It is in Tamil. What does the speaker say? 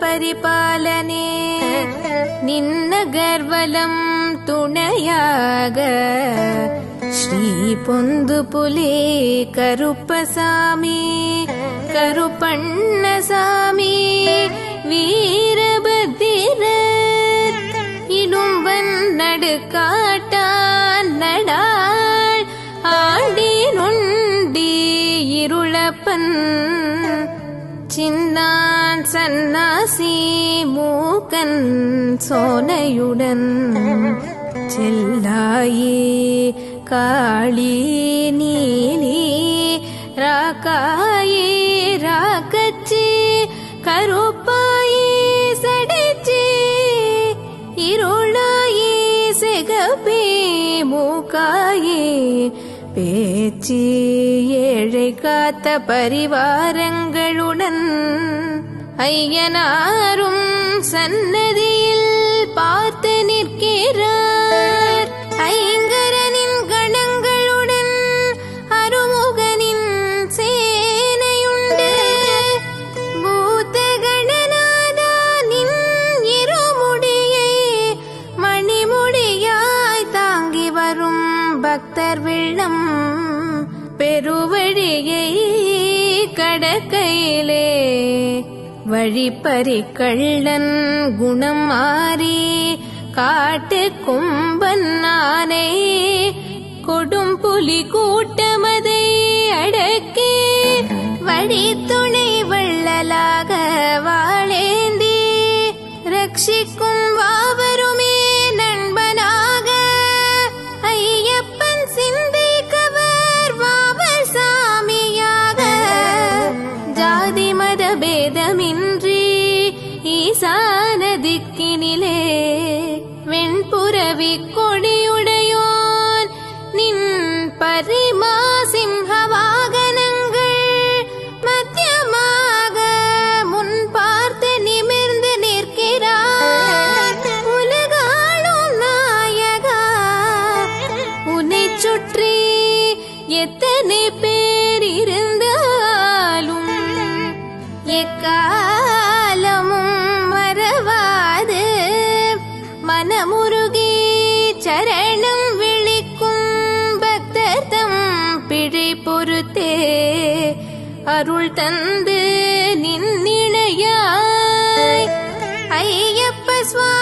பரிபாலனே நின்ன கர்வலம் துணையாக ஸ்ரீ பொந்து புலி கருப்பசாமி கருப்பண்ணசாமி வீரபத்திரர் இடும்பன் நடுக்காட்டான் நடாள் ஆடி நொண்டி இருளப்பன் சின்னான் சன்னாசி மூக்கன் சோனையுடன் செல்லாயே காளி நீலி ராக்காயே ராக்கச்சி கருப்பாயே சடைச்சி இருளாயே சிகப்பே மூக்காயே பேச்சி ஏழை காத்த பரிவாரங்களுடன் ஐயனாரும் சன்னதியில் பார்த்து நிற்கிறார். ஐங்கரனின் கணங்களுடன் அருமுகனின் சேனையுண்டு. பூத்த கணநாதானின் இருமுடியை மணிமுடியாய் தாங்கி வரும் பக்தர் வெள்ளம் பெருவழியை கடக்கையிலே வழிப்பறி கள்ளன் குணம் மாறி காட்டு கும்பன் நானே. கொடும் புலி கூட்டமதை அடக்கி. வழித்துணை வள்ளலாக வாழேந்தி திக்கினிலே வெண்புறவி கொடியுடையோன் நின் பரிமா சிம்ஹவாகனங்கள் மத்தியமாக முன் பார்த்து நிமிர்ந்து நிற்கிறார். உலகாளும் நாயகா உன்னை சுற்றி எத்தனை பேர் இருந்தாலும் எக்கா பொறுத்தே அருள் தந்து நின்னிணையாய். ஐயப்ப சுவாமி